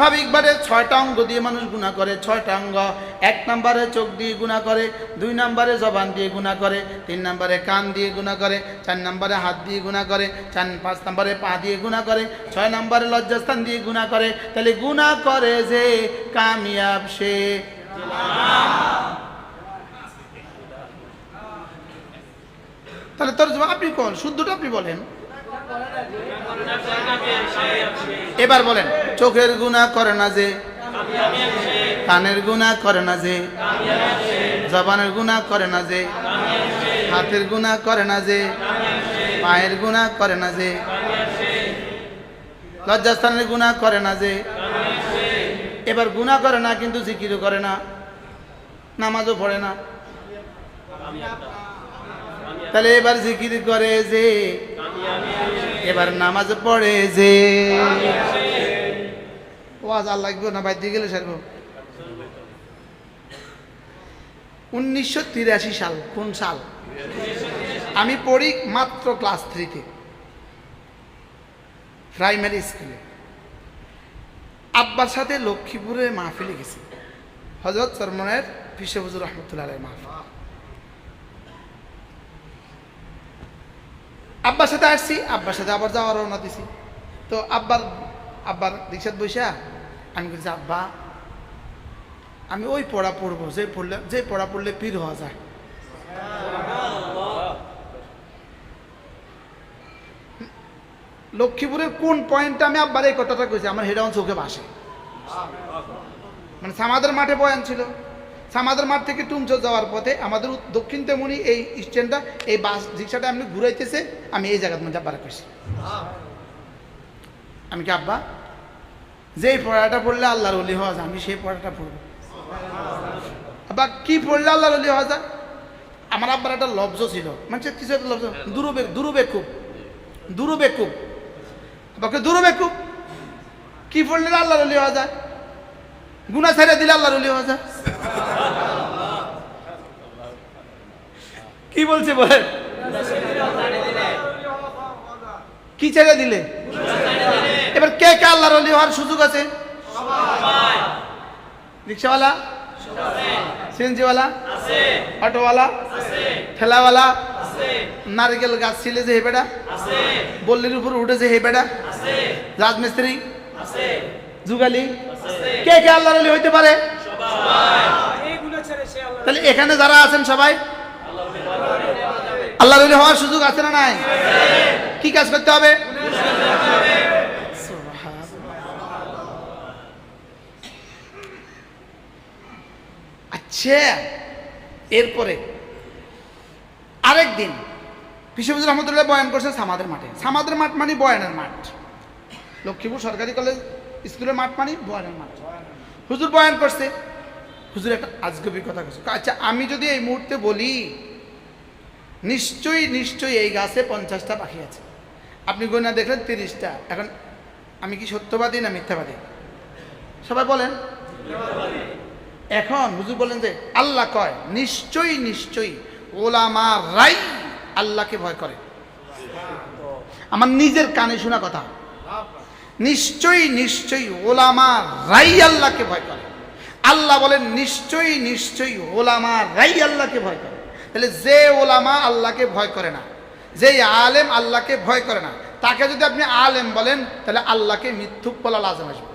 স্বাভাবিকভাবে ছয়টা অঙ্গ দিয়ে মানুষ গুণা করে, ছয়টা অঙ্গ। এক নম্বরে চোখ দিয়ে গুণা করে, দুই নম্বরে জবান দিয়ে গুণা করে, তিন নম্বরে কান দিয়ে গুণা করে, চার নম্বরে হাত দিয়ে গুণা করে, চার, পাঁচ নম্বরে পা দিয়ে গুণা করে, ছয় নম্বরে লজ্জাস্থান দিয়ে গুণা করে। তাহলে গুণা করে যে কামিয়াব সে। তাহলে তোর আপনি কোন? শুদ্ধটা আপনি বলেন। এবার বলেন, চোখের গুণা করে না যে, কানের গুণা করে না যে, জবানের গুণা করে না যে, হাতের গুণা করে না যে, পায়ের গুণা করে না যে, লজ্জাস্থানের গুণা করে না যে, এবার গুণা করে না কিন্তু জিকিরও করে না, নামাজও পড়ে না। তাহলে এবার জিকির করে যে এবার নামাজ পড়ে যে। ওয়াজ আর লাগবে না বাইর গেলে সারবো উনিশশো তিরাশি সাল, কোন সাল? আমি পড়ি মাত্র ক্লাস থ্রিতে, প্রাইমারি স্কুলে। আব্বার সাথে লক্ষ্মীপুরে মাহফিলে গেছি। হজরত সরমনের ফিসেবুজুর রহমতুল্লাহ মাহফিল। আব্বার সাথে আসছি, আব্বার সাথে আবার যাওয়ার রওনা দিছি। তো আব্বার আব্বার রিক্সাত বৈশা আমি বলছি আব্বা, আমি ওই পড়া পড়ব, যে পড়লে, যে পড়া পড়লে পীর হওয়া যায়। লক্ষ্মীপুরের কোন পয়েন্টে আমি আব্বার এই কথাটা কইছি? আমার হেডা আমার চোখে ভাসে। মানে সামাদের মাঠে বয়ান ছিল। সামাদের মাঠ থেকে টুমচো যাওয়ার পথে আমাদের দক্ষিণ তেমনি এই স্ট্যান্ডটা এই বাস রিক্সাটা এমনি ঘুরাইতেছে। আমি এই জায়গার মধ্যে আব্বার করছি আমি কি আব্বা? যেই পড়াটা পড়লে আল্লাহর অলি হওয়া যায়, আমি সেই পড়াটা পড়ব। আব্বা, কি পড়লে আল্লাহর অলি হওয়া যায়? আমার আব্বার একটা লব্জ ছিল। মানে কিছু একটা লব্জ দুরুবে দুরুবে খুব দুরুবে খুব আব্বাকে দুরুবে খুব কি পড়লে আল্লাহর অলি হওয়া যায়? গুনা ছেড়ে দিলে আল্লাহর অলি হওয়া যায়? কি বলছে বলেন কি ছেড়ে দিলে? এবার কে কে আল্লাহর অলি হওয়ার সুযোগ আছে? রিক্সাওয়ালা? সিএনজিওয়ালা? অটোওয়ালা? ঠেলাওয়ালা? নারকেল গাছ ছিলে যে হে বেটা? বল্লির উপর উঠেছে হে বেটা? রাজমিস্ত্রি? যুগালি? কে কে আল্লাহর অলি হইতে পারে? তাহলে এখানে যারা আছেন সবাই আল্লাহ অলি হওয়ার সুযোগ আছে না নাই? কি কাজ করতে হবে? আচ্ছা এরপরে আরেক দিন বিশ্ববিদ্যালয় রহমতুল্লাহ বয়ান করছেন সামাদের মাঠে। সামাদের মাঠ মানে বয়ানের মাঠ। লক্ষ্মীপুর সরকারি কলেজ স্কুলের মাঠ মানে বয়ানের মাঠ। হুজুর বয়ান করছে হুজুর, একটা আজগবি কথা করছে আচ্ছা আমি যদি এই মুহূর্তে বলি, নিশ্চয়ই নিশ্চয়ই এই গাছে পঞ্চাশটা পাখি আছে। আপনি গয়না দেখলেন তিরিশটা। এখন আমি কি সত্যবাদী না মিথ্যাবাদী? সবাই বলেন। এখন হুজুর বলেন যে, আল্লাহ কয়, নিশ্চয়ই নিশ্চয়ই ওলামা রাই আল্লাহকে ভয় করে। আমার নিজের কানে শোনা কথা। নিশ্চয়ই নিশ্চয়ই ওলামা রাই আল্লাহকে ভয় করে। আল্লাহ বলেন নিশ্চয়ই নিশ্চয়ই ওলামা রাই আল্লাহকে ভয় করে। তাহলে যে ওলামা আল্লাহকে ভয় করে না যে আলেম আল্লাহকে ভয় করে না তাকে যদি আপনি আলেম বলেন তাহলে আল্লাহকে মিথ্যুক বলা লাজম আসবে।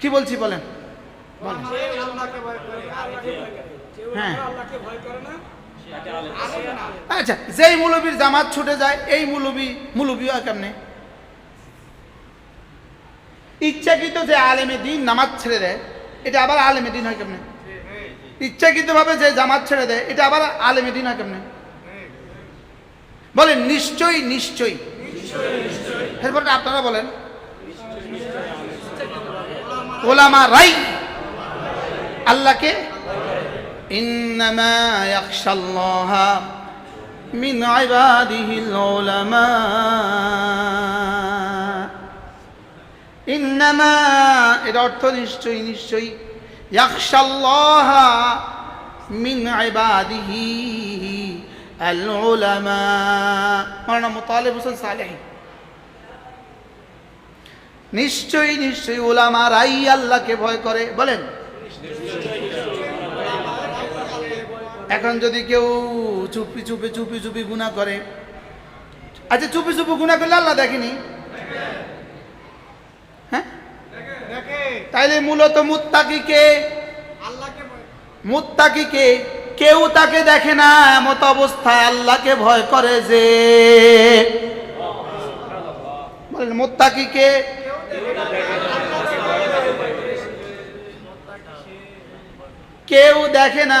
কি বলছি বলেন? বলেন। হ্যাঁ। আচ্ছা যেই মুলবির জামাত ছুটে যায়, এই মুলবি মুলবি হয় কেমনে? ইচ্ছাকৃত যে আলেমে দিন নামাজ ছেড়ে দেয়, এটা আবার আলেমে দিন হয় কেমনে? ইচ্ছাকৃতভাবে যে জামাত ছেড়ে দেয়, এটা আবার আলেমে দিন হয় কেমনে? বলেন, নিশ্চয়ই নিশ্চয়ই। এরপর আপনারা বলেন। ওলামা রাই আল্লাহকে ইন্নামা ইয়াখশাল্লাহ মিন ইবাদিহিল উলামা ইন্নামা এর অর্থ নিশ্চয়ই নিশ্চয়ই ইয়াখশাল্লাহ মিন ইবাদিহি العلماء মাওলানা মুতালিব হোসেন সালেহী নিশ্চয়ই নিশ্চয়ই ওলামারাই আল্লাহকে ভয় করে বলেন এখন যদি কেউ চুপি চুপি চুপি চুপি গুণা করে আচ্ছা চুপি চুপি গুণা করলে আল্লাহ দেখেনি? হ্যাঁ? তাইলে মূলত মুত্তাকিকে মুত্তাকিকে কেউ তাকে দেখে না, এমত অবস্থায় আল্লাহকে ভয় করে যে। বলেন মুত্তাকিকে কেউ দেখে না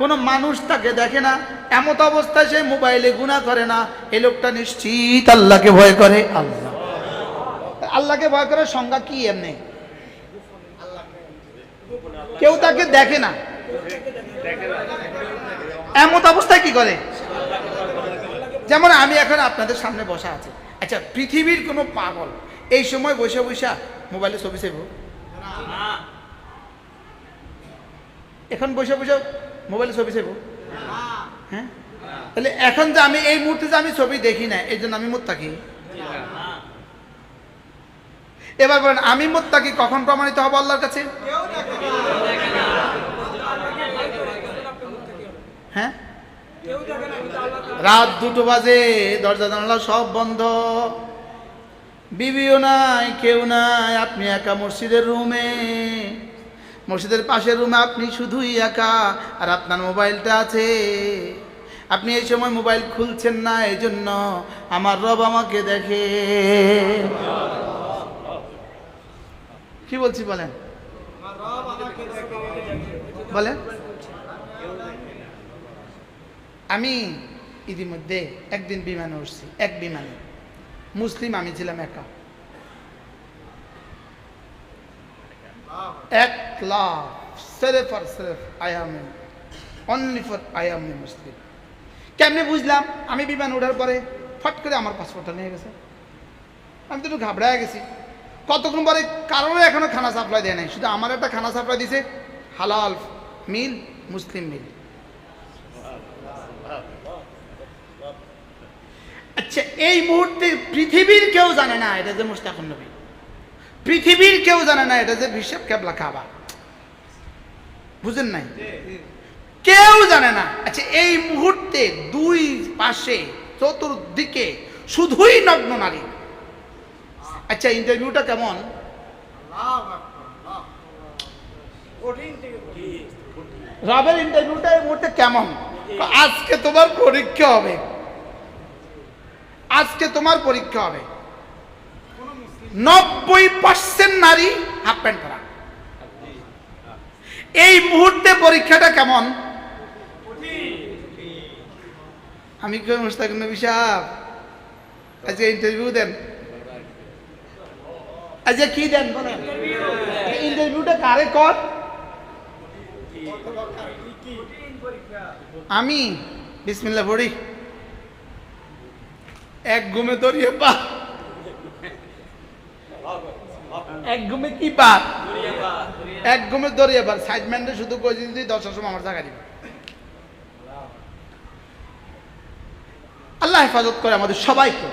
কোনো মানুষ তাকে দেখে না, এমত অবস্থায় সে মোবাইলে গুণা করে না। এ লোকটা নিশ্চিত আল্লাহকে ভয় করে। আল্লাহ। আল্লাহকে ভয় করার সংজ্ঞা কি এমনি? কেউ তাকে দেখে না। এমত অবস্থায় কি করে? যেমন আমি এখন আপনাদের সামনে বসা আছি। আচ্ছা পৃথিবীর কোনো পাগল এই সময় বসে বসে মোবাইলে ছবি সেব এখন বসে বসে মোবাইলে ছবি সেব হ্যাঁ। তাহলে এখন যে আমি এই মুহূর্তে যে আমি ছবি দেখি না এই জন্য আমি মোত্তাকি। এবার বলেন আমি মোত্তাকি কখন প্রমাণিত হব আল্লাহর কাছে? হ্যাঁ? রাত দুটো বাজে দরজা জানালা সব বন্ধ। বিবিও নাই কেউ নাই আপনি একা মসজিদের রুমে। মসজিদের পাশের রুমে আপনি শুধুই একা, আর আপনার মোবাইলটা আছে। আপনি এই সময় মোবাইল খুলছেন না এই জন্য আমার রব আমাকে দেখে। কি বলছি বলেন? বলেন। আমি ইতিমধ্যে একদিন বিমানে উঠছি, এক বিমানে। মুসলিম আমি ছিলাম একা। এক লাখ সেরেফ আর সেরেফ I am only for I am Muslim কেমনে বুঝলাম? আমি বিমান ওঠার পরে ফট করে আমার পাসপোর্টটা নিয়ে গেছে। আমি তো একটু ঘাবড়ায় গেছি। কতক্ষণ পরে কারোর এখনও খানা সাপ্লাই দেয় নাই। শুধু আমার একটা খানা সাপ্লাই দিছে হালাল মিল, মুসলিম মিল। আচ্ছা এই মুহূর্তে পৃথিবীর কেউ জানে না এটা যে মুস্তাকুন নবী। পৃথিবীর কেউ জানে না এটা যে বিশ্বপ কেবলা খাবা বুঝেন নাই? কেউ জানে না। আচ্ছা এই মুহূর্তে দুই পাশে, চতুর্দিকে শুধুই নগ্ন নারী। আচ্ছা ইন্টারভিউটা কেমন? রবের ইন্টারভিউটা এই মুহূর্তে কেমন? আজকে তোমার পরীক্ষা হবে। আজকে তোমার পরীক্ষা হবে। নব্বই পার্সেন্ট নারী হাফ প্যান্ট পরা। এই মুহূর্তে পরীক্ষাটা কেমন? আমি কেউ মুস্তাক নবী সাহেব আজকে ইন্টারভিউ দেন। আজকে কি দেন বলেন? ইন্টারভিউটা কারে কর? আমি। বিসমিল্লা পড়ি। এক ঘুমে দড়িয়ে পা এক কি পার এক ঘুমে দড়িয়ে পার সাইডম্যানটা শুধু কই দিদি দশটার সময় আমার জায়গা দিবে। আল্লাহ হেফাজত করে আমাদের সবাইকে।